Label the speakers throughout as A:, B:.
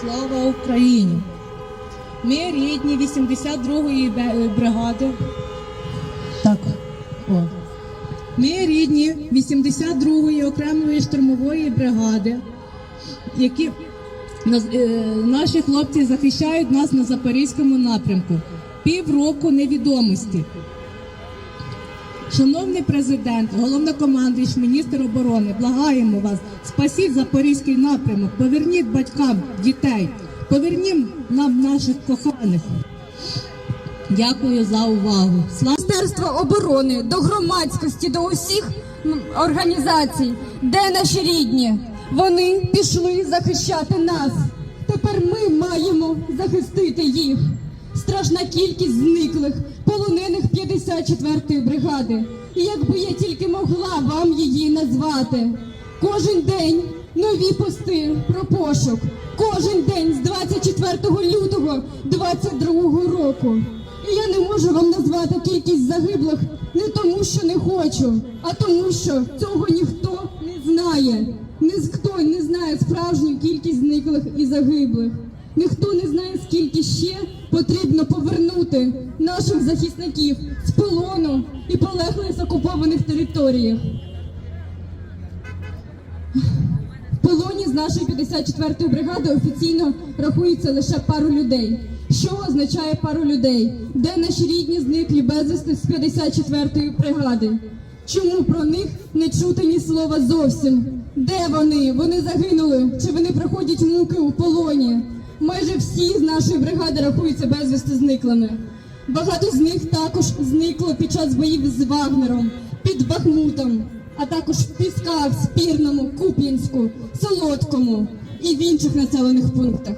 A: Слава Україні! Ми рідні 82-ї бригади. Так, о. Ми рідні 82-ї окремої штурмової бригади, які е, наші хлопці захищають нас на Запорізькому напрямку. Півроку невідомості. Шановний президент, головнокомандуючий, міністр оборони, благаємо вас, спасіть Запорізький напрямок, поверніть батькам дітей, поверніть нам наших коханих. Дякую за увагу. Слава
B: Міністерства оборони, до громадськості, до усіх організацій, де наші рідні. Вони пішли захищати нас. Тепер ми маємо захистити їх. Страшна кількість зниклих, полонених 54-ї бригади. І якби я тільки могла вам її назвати. Кожен день нові пости про пошук. Кожен день з 24 лютого 22 року. І я не можу вам назвати кількість загиблих не тому, що не хочу, а тому, що цього ніхто не знає. Ніхто не знає справжню кількість зниклих і загиблих. Ніхто не знає, скільки ще потрібно повернути наших захисників з полону і полеглих з окупованих територіях. В полоні з нашої 54-ї бригади офіційно рахується лише пару людей. Що означає пару людей? Де наші рідні зниклі безвісти з 54-ї бригади? Чому про них не чути ні слова зовсім? Де вони? Вони загинули? Чи вони проходять муки у полоні? Майже всі з нашої бригади рахуються безвісти зниклими. Багато з них також зникло під час боїв з Вагнером, під Бахмутом, а також в Пісках, Спірному, Куп'янську, Солодкому і в інших населених пунктах.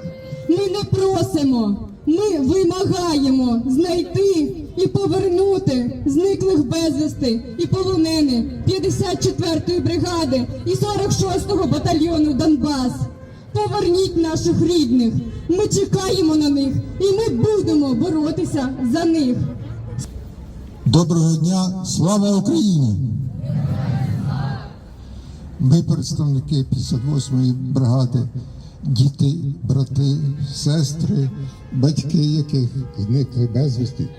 B: Ми не просимо, ми вимагаємо знайти і повернути зниклих безвісти і полонених 54-ї бригади і 46-го батальйону Донбас. Поверніть наших рідних. Ми чекаємо на них і ми будемо боротися за них.
C: Доброго дня, слава Україні! Ми представники 58-ї бригади, діти, брати, сестри, батьки, яких зникли безвісти.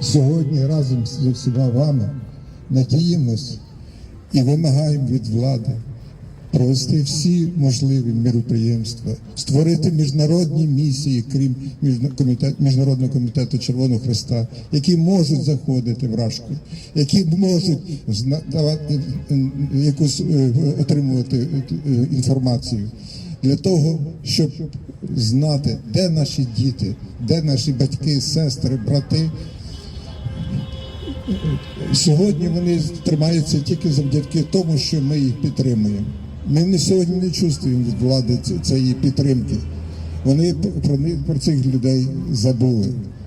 C: Сьогодні разом з усіма вами надіємось і вимагаємо від влади провести всі можливі міроприємства, створити міжнародні місії, крім Міжна- Міжнародного комітету Червоного Христа, які можуть заходити в Рашку, які можуть давати якусь е, отримувати е, інформацію для того, щоб знати, де наші діти, де наші батьки, сестри, брати. Сьогодні вони тримаються тільки завдяки тому, що ми їх підтримуємо. Ми не сьогодні не чувствуємо від влади цієї підтримки. Вони про про цих людей забули.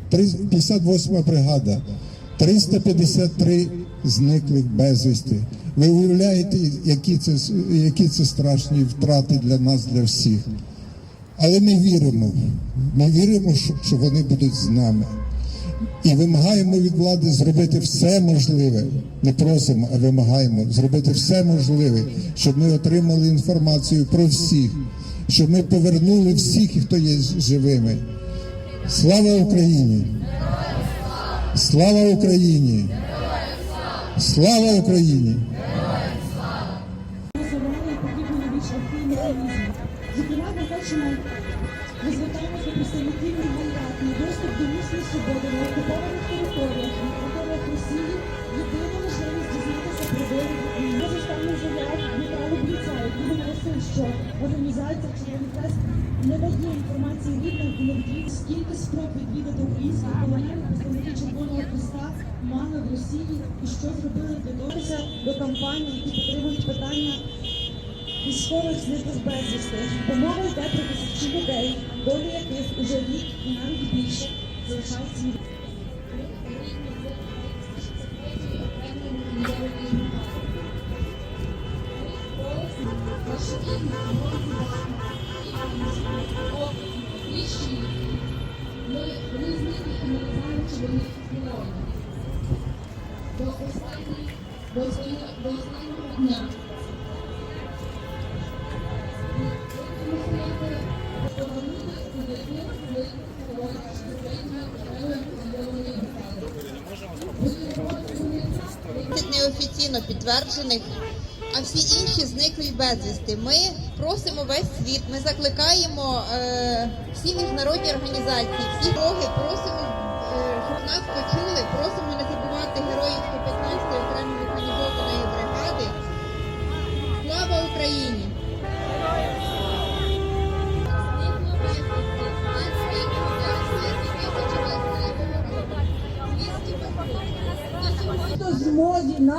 C: Три- 58 бригада, 353 зниклих безвісти. Ви уявляєте, які це які це страшні втрати для нас, для всіх. Але ми віримо. Ми віримо, що, що вони будуть з нами. І вимагаємо від влади зробити все можливе. Не просимо, а вимагаємо зробити все можливе, щоб ми отримали інформацію про всіх, щоб ми повернули всіх, хто є живими. Слава Україні! Слава Україні! Слава Україні!
D: Розвивали потрібні ми звертаємося до представників на доступ до місної свободи на окупованих територіях, на територіях Росії, єдина можливість дізнатися про долю України. Ми зостанніх заяв Дмитра Лубріця, який наголосив, що організація Червоний Хрест не дає інформації не відвідує скільки спроб відвідати українських полонених представники Червоного Хреста мали в Росії і що зробили для того до кампанії, які підтримують питання військових зниклих безвісти. Мова йде про тисячі долі яких уже рік навіть більше
E: останнього до останнього дня. 30
F: неофіційно підтверджених, а всі інші зникли безвісти. Ми просимо весь світ. Ми закликаємо е, всі міжнародні організації, всі роги просимо, е, щоб нас почули. Просимо не забувати героїв
G: 115 окремих.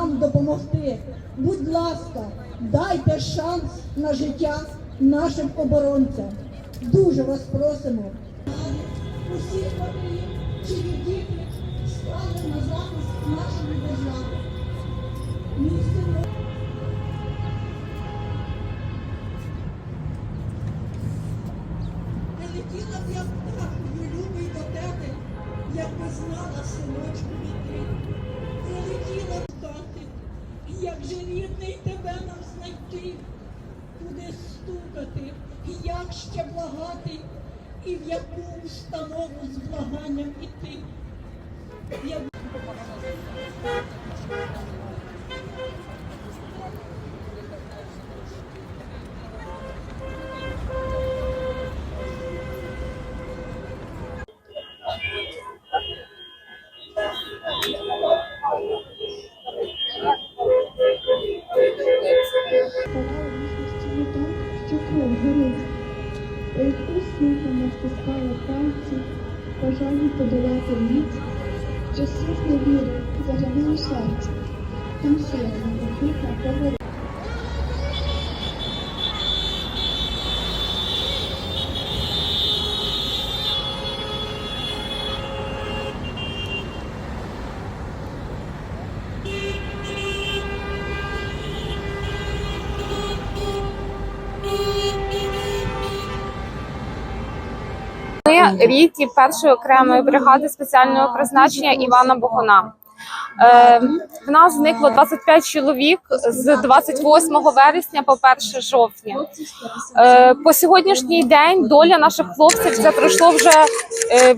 G: Нам допомогти. Будь ласка, дайте шанс на життя нашим оборонцям. Дуже вас просимо. Усіх матерів, чиї діти стали на захист нашої держави. Місце Прилетіла б я птахою, любий до тебе, якби знала синочку іти. Прилетіла з хати, як же рідний тебе нам знайти, куди стукати, як ще благати, і в яку установу з благанням іти.
H: Бажання подолати ніч, що світ не вірив, загинув серце. Там сила не поговорить.
I: Ми і першої окремої бригади спеціального призначення Івана Богуна. Е, в нас зникло 25 чоловік з 28 вересня по 1 жовтня. Е, по сьогоднішній день доля наших хлопців це пройшло вже е,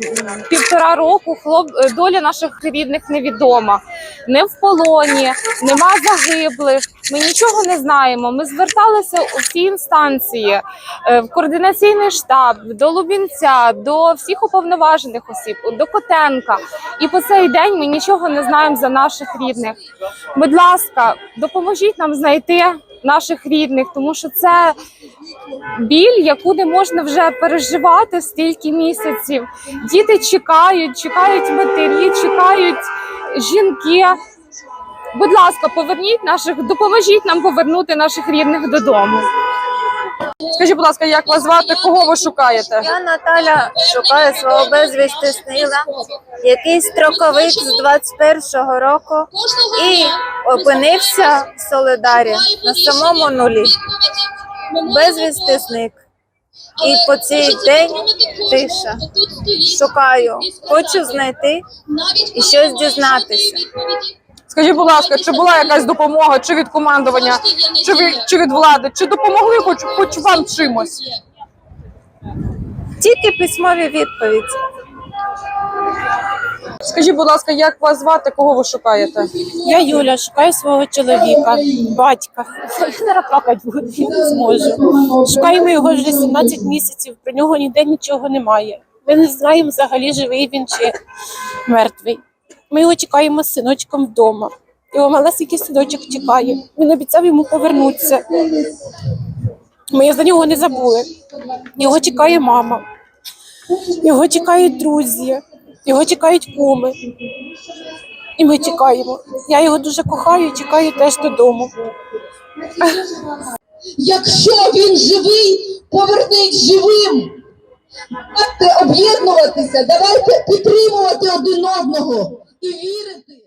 I: півтора року. Хлоп, доля наших рідних невідома. Не в полоні, нема загиблих. Ми нічого не знаємо. Ми зверталися у всі інстанції, в координаційний штаб, до Лубінця, до всіх уповноважених осіб, до Котенка. І по цей день ми нічого не знаємо за наших рідних. Будь ласка, допоможіть нам знайти наших рідних, тому що це біль, яку не можна вже переживати стільки місяців. Діти чекають, чекають матері, чекають жінки. Будь ласка, поверніть наших, допоможіть нам повернути наших рідних додому.
J: Скажіть, будь ласка, як вас звати, кого ви шукаєте?
K: Я Наталя шукаю свого безвісти снила, який строковик з 21-го року і опинився в Солидарі на самому нулі. Безвісти зник. І по цей день тиша. Шукаю, хочу знайти і щось дізнатися.
J: Скажіть, будь ласка, чи була якась допомога, чи від командування, чи від, чи від влади, чи допомогли хоч, хоч вам чимось?
K: Тільки письмові відповіді.
J: Скажіть, будь ласка, як вас звати, кого ви шукаєте?
L: Я Юля, шукаю свого чоловіка, батька. Зараз плакати буду, не зможу. Шукаємо його вже 17 місяців, про нього ніде нічого немає. Ми не знаємо взагалі, живий він чи мертвий. Ми його чекаємо з синочком вдома. Його малесенький синочок чекає. Він обіцяв йому повернутися. Ми за нього не забули. Його чекає мама, його чекають друзі, його чекають куми. І ми чекаємо. Я його дуже кохаю і чекаю теж додому.
G: Якщо він живий, поверніть живим. Давайте об'єднуватися, давайте підтримувати один одного і вірити.